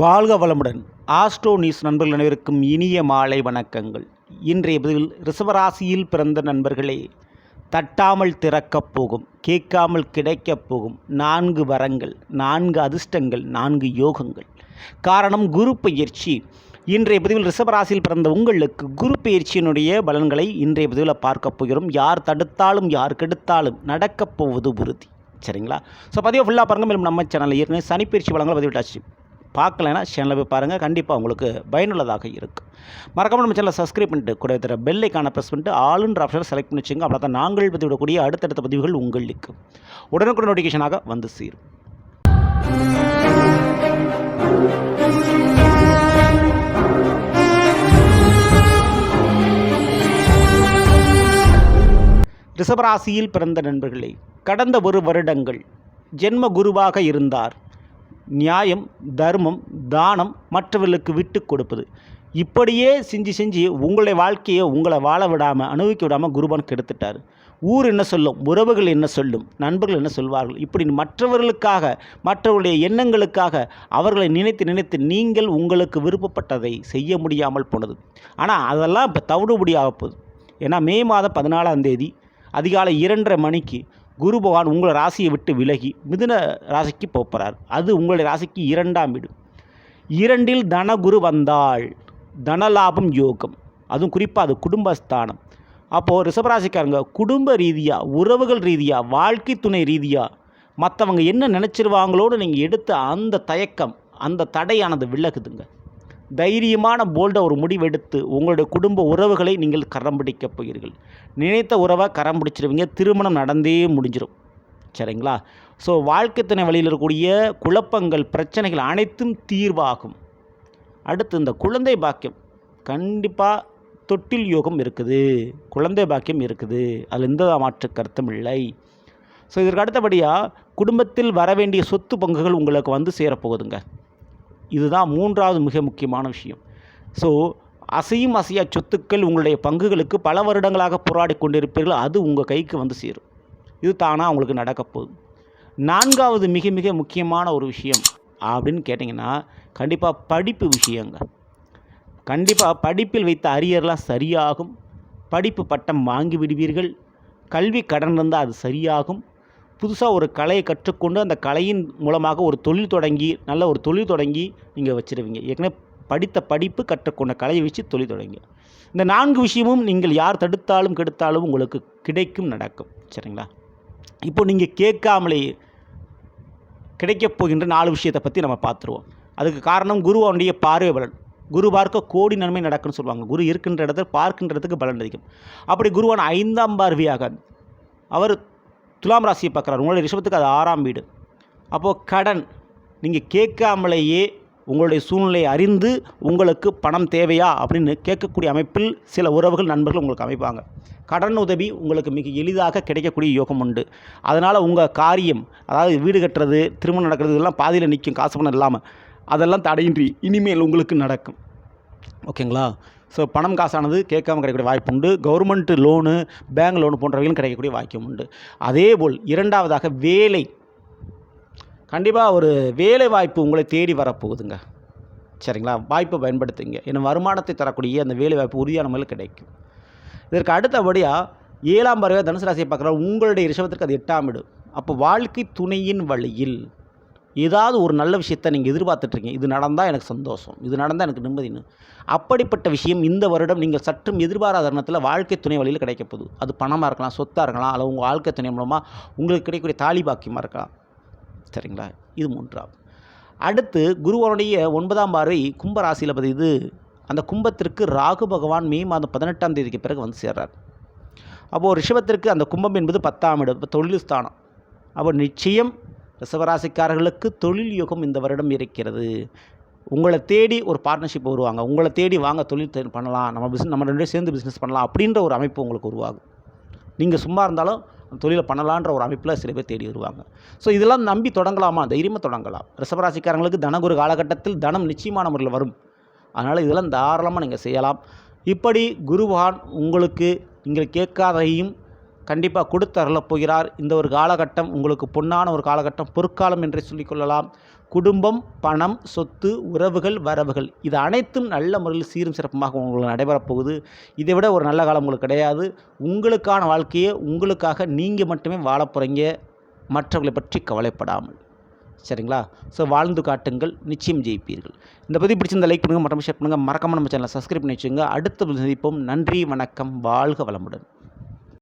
வாழ்க வளமுடன். Astro news நண்பர்கள் அனைவருக்கும் இனிய மாலை வணக்கங்கள். இன்றைய பதிவில் ரிஷபராசியில் பிறந்த நண்பர்களே தட்டாமல் திறக்கப் போகும் கேட்காமல் கிடைக்கப் போகும் நான்கு வரங்கள் நான்கு அதிர்ஷ்டங்கள் நான்கு யோகங்கள். காரணம் குரு பயிற்சி. இன்றைய பதிவில் ரிஷபராசியில் பிறந்த உங்களுக்கு குரு பயிற்சியினுடைய பலன்களை இன்றைய பதிவில் பார்க்க போகிறோம். யார் தடுத்தாலும் யார் கெடுத்தாலும் நடக்கப் போவது உறுதி. சரிங்களா? ஸோ பதிவை ஃபுல்லாக பாருங்கள் மேலும் நம்ம சேனலில் ஏற்கனவே சனிப்பயிற்சி பலன்களை பதிவிட்டாச்சு. பார்க்கலைன்னா சேனலில் போய் பாருங்கள். கண்டிப்பாக உங்களுக்கு பயனுள்ளதாக இருக்கும். மறக்காமல் நம்ம சேனலை சப்ஸ்கிரைப் பண்ணிட்டு கூட தர பெல்லைக்கான ப்ரெஸ் பண்ணிட்டு ஆளுன்ற ஆப்ஷனை செலக்ட் பண்ணி வச்சுங்க. அப்படி தான் நாங்கள் பதிவிடக்கூடிய அடுத்தடுத்த பதிவுகள் உங்களுக்கு உடனுக்குடன் நோட்டிஃபிகேஷனாக வந்து சேரும். ரிஷபராசியில் பிறந்த நண்பர்களே கடந்த ஒரு வருடங்கள் ஜென்ம குருவாக இருந்தார். நியாயம் தர்மம் தானம் மற்றவர்களுக்கு விட்டு கொடுப்பது. இப்படியே செஞ்சு செஞ்சு உங்களுடைய வாழ்க்கையை உங்களை வாழ விடாமல் அனுபவிக்க விடாமல் குருபான் கெடுத்துட்டார். ஊர் என்ன சொல்லும்? உறவுகள் என்ன சொல்லும்? நண்பர்கள் என்ன சொல்வார்கள்? இப்படி மற்றவர்களுக்காக மற்றவருடைய எண்ணங்களுக்காக அவர்களை நினைத்து நினைத்து நீங்கள் உங்களுக்கு விருப்பப்பட்டதை செய்ய முடியாமல் போனது. ஆனால் அதெல்லாம் இப்போ தவிடுபடியாக போகுது. ஏன்னா மே மாதம் பதினாலாம் தேதி அதிகாலை இரண்டரை மணிக்கு குரு பகவான் உங்களை ராசியை விட்டு விலகி மிதுன ராசிக்கு போகிறார் அது உங்களுடைய ராசிக்கு இரண்டாம் வீடு. இரண்டில் தனகுரு வந்தாள் தனலாபம் யோகம். அதுவும் குறிப்பாக அது குடும்பஸ்தானம். அப்போது ரிஷபராசிக்காரங்க குடும்ப ரீதியாக உறவுகள் ரீதியாக வாழ்க்கை துணை ரீதியாக மற்றவங்க என்ன நினச்சிருவாங்களோடு நீங்கள் எடுத்த அந்த தயக்கம் அந்த தடையானது விலகுதுங்க. தைரியமான போல்டை ஒரு முடிவெடுத்து உங்களுடைய குடும்ப உறவுகளை நீங்கள் கரம் பிடிக்கப் போகிறீர்கள். நினைத்த உறவை கரம் பிடிச்சிருவீங்க. திருமணம் நடந்தே முடிஞ்சிடும் சரிங்களா? ஸோ வாழ்க்கை துணை வழியில் இருக்கக்கூடிய குழப்பங்கள் பிரச்சனைகள் அனைத்தும் தீர்வாகும். அடுத்து இந்த குழந்தை பாக்கியம். கண்டிப்பாக தொட்டில் யோகம் இருக்குது. குழந்தை பாக்கியம் இருக்குது. அதில் எந்த மாற்று கருத்தும் இல்லை. ஸோ இதற்கு அடுத்தபடியாக குடும்பத்தில் வர வேண்டிய சொத்து பங்குகள் உங்களுக்கு வந்து சேரப்போகுதுங்க. இதுதான் மூன்றாவது மிக முக்கியமான விஷயம். ஸோ அசையும் அசையா சொத்துக்கள் உங்களுடைய பங்குகளுக்கு பல வருடங்களாக போராடி கொண்டிருப்பீர்கள் அது உங்கள் கைக்கு வந்து சேரும். இது தானாக உங்களுக்கு நடக்கப்போகுது நான்காவது மிக மிக முக்கியமான ஒரு விஷயம் அப்படின்னு கேட்டிங்கன்னா கண்டிப்பாக படிப்பு விஷயங்க. கண்டிப்பாக படிப்பில் வைத்த அரியர்லாம் சரியாகும். படிப்பு பட்டம் வாங்கி விடுவீர்கள். கல்வி கடன் இருந்தால் அது சரியாகும். புதுசாக ஒரு கலையை கற்றுக்கொண்டு அந்த கலையின் மூலமாக ஒரு தொழில் தொடங்கி நல்ல ஒரு தொழில் தொடங்கி நீங்கள் வச்சிருவீங்க. ஏற்கனவே படித்த படிப்பு கற்றுக்கொண்ட கலையை வச்சு தொழில் தொடங்கி. இந்த நான்கு விஷயமும் நீங்கள் யார் தடுத்தாலும் கெடுத்தாலும் உங்களுக்கு கிடைக்கும் நடக்கும். சரிங்களா? இப்போ நீங்கள் கேட்காமலே கிடைக்கப் போகின்ற நாலு விஷயத்தை பற்றி நம்ம பார்த்துருவோம். அதுக்கு காரணம் குருவனுடைய பார்வை பலன். குரு பார்க்க கோடி நன்மை நடக்குன்னு சொல்லுவாங்க. குரு இருக்கின்ற இடத்துல பார்க்கின்ற இடத்துக்கு பலன் அதிகம். அப்படி குருவான் ஐந்தாம் பார்வையாக அவர் துலாம் ராசியை பார்க்குறாரு. உங்களுடைய ரிஷபத்துக்கு அது ஆறாம் வீடு. அப்போது கடன் நீங்கள் கேட்காமலேயே உங்களுடைய சூழ்நிலையை அறிந்து உங்களுக்கு பணம் தேவையா அப்படின்னு கேட்கக்கூடிய அமைப்பில் சில உறவுகள் நண்பர்கள் உங்களுக்கு அமைப்பாங்க. கடன் உதவி உங்களுக்கு மிக எளிதாக கிடைக்கக்கூடிய யோகம் உண்டு. அதனால் உங்கள் காரியம் அதாவது வீடு கட்டுறது திருமணம் நடக்கிறது இதெல்லாம் பாதியில் நிற்கும் காசு பணம் இல்லாமல் அதெல்லாம் தடையின்றி இனிமேல் உங்களுக்கு நடக்கும். ஓகேங்களா? ஸோ பணம் காசானது கேட்காம கிடைக்கக்கூடிய வாய்ப்பு உண்டு. கவர்மெண்ட் லோனு பேங்க் லோனு போன்றவைகளும் கிடைக்கக்கூடிய வாய்ப்பு உண்டு. அதேபோல் இரண்டாவதாக வேலை. கண்டிப்பாக ஒரு வேலை வாய்ப்பு உங்களை தேடி வரப்போகுதுங்க. சரிங்களா? வாய்ப்பை பயன்படுத்துங்க. ஏன்னா வருமானத்தை தரக்கூடிய அந்த வேலை வாய்ப்பு உறுதியான முறையில் கிடைக்கும். இதற்கு அடுத்தபடியாக ஏழாம் பறவை தனுசு ராசியை பார்க்குற உங்களுடைய ரிஷபத்திற்கு அது எட்டாம் இடம் அப்போ வாழ்க்கை துணையின் வழியில் ஏதாவது ஒரு நல்ல விஷயத்தை நீங்கள் எதிர்பார்த்துட்ருக்கீங்க. இது நடந்தால் எனக்கு சந்தோஷம். இது நடந்தால் எனக்கு நிம்மதினு அப்படிப்பட்ட விஷயம் இந்த வருடம் நீங்கள் சற்றும் எதிர்பாராத தருணத்தில் வாழ்க்கை துணை வழியில் கிடைக்கப்போகுது அது பணமாக இருக்கலாம் சொத்தாக இருக்கலாம் அல்லது உங்கள் வாழ்க்கை துணை மூலமாக உங்களுக்கு கிடைக்கக்கூடிய தாலி பாக்கியமாக இருக்கலாம். சரிங்களா? இது மூன்றாவது. அடுத்து குருவனுடைய ஒன்பதாம் பார்வை கும்பராசியில் பதிது அந்த கும்பத்திற்கு ராகு பகவான் மே மாதம் பதினெட்டாம் தேதிக்கு பிறகு வந்து சேர்றார். அப்போது ரிஷபத்திற்கு அந்த கும்பம் என்பது பத்தாம் இடம் இப்போ தொழில் ஸ்தானம். அப்போ நிச்சயம் ரிஷபராசிக்காரர்களுக்கு தொழில் யுகம் இந்த வருடம் இருக்கிறது. உங்களை தேடி ஒரு பார்ட்னர்ஷிப் வருவாங்க உங்களை தேடி வாங்க தொழில் பண்ணலாம். நம்ம பிஸ்னஸ் நம்ம ரெண்டு சேர்ந்து பிஸ்னஸ் பண்ணலாம் அப்படின்ற ஒரு அமைப்பு உங்களுக்கு உருவாகும். நீங்கள் சும்மா இருந்தாலும் தொழிலை பண்ணலான்ற ஒரு அமைப்பில் சில பேர் தேடி வருவாங்க. ஸோ இதெல்லாம் நம்பி தொடங்கலாமா? தைரியமாக தொடங்கலாம். ரிஷபராசிக்காரங்களுக்கு தனகுரு காலகட்டத்தில் தனம் நிச்சயமான முறையில் வரும். அதனால் இதெல்லாம் தாராளமாக நீங்கள் செய்யலாம். இப்படி குருவான் உங்களுக்கு நீங்கள் கேட்காதையும் கண்டிப்பாக கொடுத்து அருளப் போகிறார் இந்த ஒரு காலகட்டம் உங்களுக்கு பொன்னான ஒரு காலகட்டம். பொற்காலம் என்றே சொல்லிக்கொள்ளலாம் குடும்பம் பணம் சொத்து உறவுகள் வரவுகள். இது அனைத்தும் நல்ல முறையில் சீரும் சிறப்புமாக உங்களுக்கு நடைபெறப் போகுது. இதை விட ஒரு நல்ல காலம் உங்களுக்கு கிடையாது. உங்களுக்கான வாழ்க்கையை உங்களுக்காக நீங்கள் மட்டுமே வாழப் போகிறீங்க மற்றவர்களை பற்றி கவலைப்படாமல். சரிங்களா? ஸோ வாழ்ந்து காட்டுங்கள். நிச்சயம் ஜெயிப்பீர்கள். இந்த பதிவு பிடிச்சிருந்த லைக் பண்ணுங்கள் மற்றும் ஷேர் பண்ணுங்கள் மறக்காம நம்ம சேனலை சப்ஸ்கிரைப் பண்ணி வச்சுங்க அடுத்த சந்திப்போம். நன்றி வணக்கம். வாழ்க வளமுடன்.